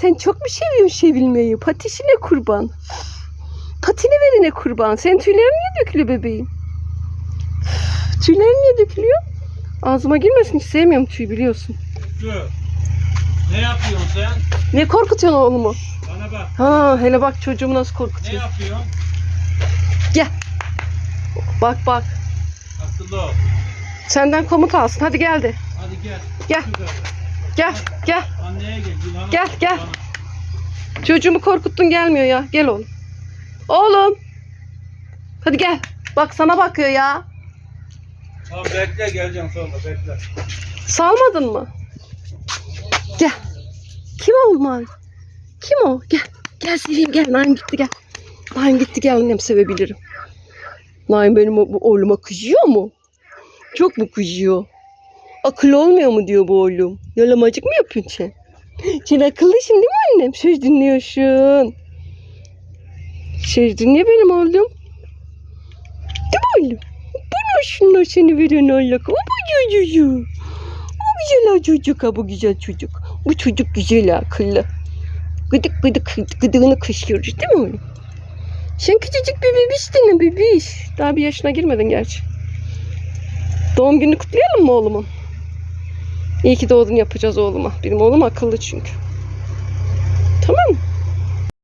Sen çok mu seviyorsun sevilmeyi? Patişine kurban. Patine verene kurban. Sen tüylerin niye dökülüyor bebeğim? Tüylerin niye dökülüyor? Ağzıma girmesin hiç sevmiyorum tüy biliyorsun. Dur. Ne yapıyorsun sen? Ne korkutuyorsun oğlumu? Bana bak. Ha hele bak çocuğumu nasıl Ne korkutuyor. yapıyorsun? Gel. Bak bak. Akıllı ol. Senden komut alsın. Hadi geldi. Hadi gel. Gel. Şurada. Gel. Gel. Gel. Gel. Çocuğumu korkuttun gelmiyor ya. Gel oğlum. Oğlum. Hadi gel. Bak sana bakıyor ya. Tamam bekle geleceğim sonra bekle. Salmadın mı? Gel. Kim o oğlum Kim o? Gel. Gel seveyim gel. Naim gitti gel. Naim gitti gel annem sevebilirim. Naim benim o- bu oğluma kızıyor mu? Çok mu kızıyor? Akıl olmuyor mu diyor bu oğlum. Yalamacık mı yapıyorsun sen? Sen akıllısın değil mi annem? Söz dinliyorsun. Söz dinle benim oğlum. Değil mi oğlum? Bana şunlar seni veren Allah. O bu çocuğu. O güzel çocuk ha bu güzel çocuk. Bu çocuk güzel akıllı. Gıdık gıdık gıdığını kışıyoruz değil mi oğlum? Sen küçücük bir bebiştin bebiş. Daha bir yaşına girmedin gerçi. Doğum gününü kutlayalım mı oğlumun? İyi ki doğdun yapacağız oğluma. Benim oğlum akıllı çünkü. Tamam mı?